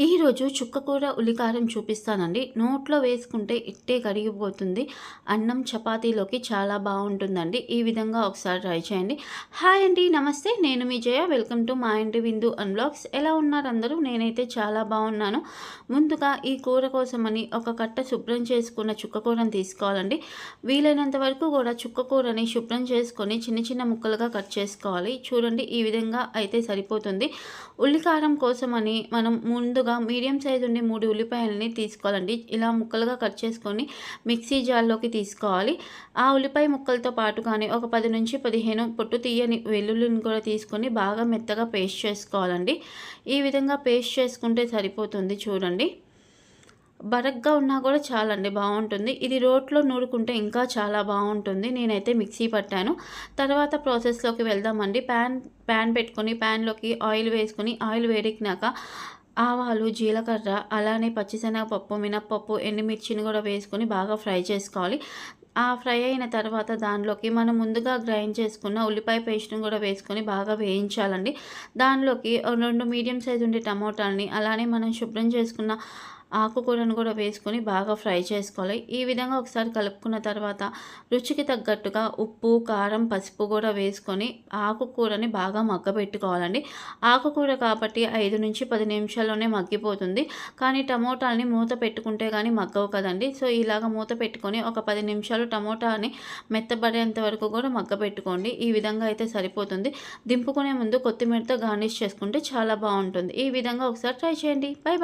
ఈరోజు చుక్కకూర ఉల్లికారం చూపిస్తానండి. నోట్లో వేసుకుంటే ఇట్టే కరిగిపోతుంది. అన్నం చపాతీలోకి చాలా బాగుంటుందండి. ఈ విధంగా ఒకసారి ట్రై చేయండి. హాయ్ అండి నమస్తే. నేను మీ జయ. వెల్కమ్ టు మా ఇంటి విందు అన్బ్లాగ్స్. ఎలా ఉన్నారు అందరూ? నేనైతే చాలా బాగున్నాను. ముందుగా ఈ కూర కోసమని ఒక కట్ట శుభ్రం చేసుకున్న చుక్కకూరని తీసుకోవాలండి. వీలైనంత వరకు కూడా చుక్కకూరని శుభ్రం చేసుకొని చిన్న చిన్న ముక్కలుగా కట్ చేసుకోవాలి. చూడండి ఈ విధంగా అయితే సరిపోతుంది. ఉల్లికారం కోసమని మనం ముందు ముందుగా మీడియం సైజ్ ఉండే మూడు ఉల్లిపాయలని తీసుకోవాలండి. ఇలా ముక్కలుగా కట్ చేసుకొని మిక్సీ జార్లోకి తీసుకోవాలి. ఆ ఉల్లిపాయ ముక్కలతో పాటు కానీ ఒక పది నుంచి పదిహేను పొట్టు తీయని వెల్లుల్లిని కూడా తీసుకొని బాగా మెత్తగా పేస్ట్ చేసుకోవాలండి. ఈ విధంగా పేస్ట్ చేసుకుంటే సరిపోతుంది చూడండి. బరగ్గా ఉన్నా కూడా చాలండి బాగుంటుంది. ఇది రోట్లో నూరుకుంటే ఇంకా చాలా బాగుంటుంది. నేనైతే మిక్సీ పట్టాను. తర్వాత ప్రాసెస్లోకి వెళ్దామండి. ప్యాన్ ప్యాన్ పెట్టుకొని ప్యాన్లోకి ఆయిల్ వేసుకొని ఆయిల్ వేడెక్కినాక ఆవాలు జీలకర్ర అలానే పచ్చిశనగపప్పు మినప్పప్పు ఎండుమిర్చిని కూడా వేసుకొని బాగా ఫ్రై చేసుకోవాలి. ఆ ఫ్రై అయిన తర్వాత దానిలోకి మనం ముందుగా గ్రైండ్ చేసుకున్న ఉల్లిపాయ పేస్ట్ని కూడా వేసుకొని బాగా వేయించాలండి. దానిలోకి రెండు మీడియం సైజ్ ఉండే టమోటాలని అలానే మనం శుభ్రం చేసుకున్న ఆకుకూరను కూడా వేసుకొని బాగా ఫ్రై చేసుకోవాలి. ఈ విధంగా ఒకసారి కలుపుకున్న తర్వాత రుచికి తగ్గట్టుగా ఉప్పు కారం పసుపు కూడా వేసుకొని ఆకుకూరని బాగా మగ్గబెట్టుకోవాలండి. ఆకుకూర కాబట్టి ఐదు నుంచి పది నిమిషాల్లోనే మగ్గిపోతుంది. కానీ టమోటాలని మూత పెట్టుకుంటే కానీ మగ్గవు కదండి. సో ఇలాగ మూత పెట్టుకొని ఒక పది నిమిషాలు టమోటాని మెత్తబడేంత వరకు కూడా మగ్గబెట్టుకోండి ఈ విధంగా అయితే సరిపోతుంది. దింపుకునే ముందు కొత్తిమీరతో గార్నిష్ చేసుకుంటే చాలా బాగుంటుంది. ఈ విధంగా ఒకసారి ట్రై చేయండి. Bye bye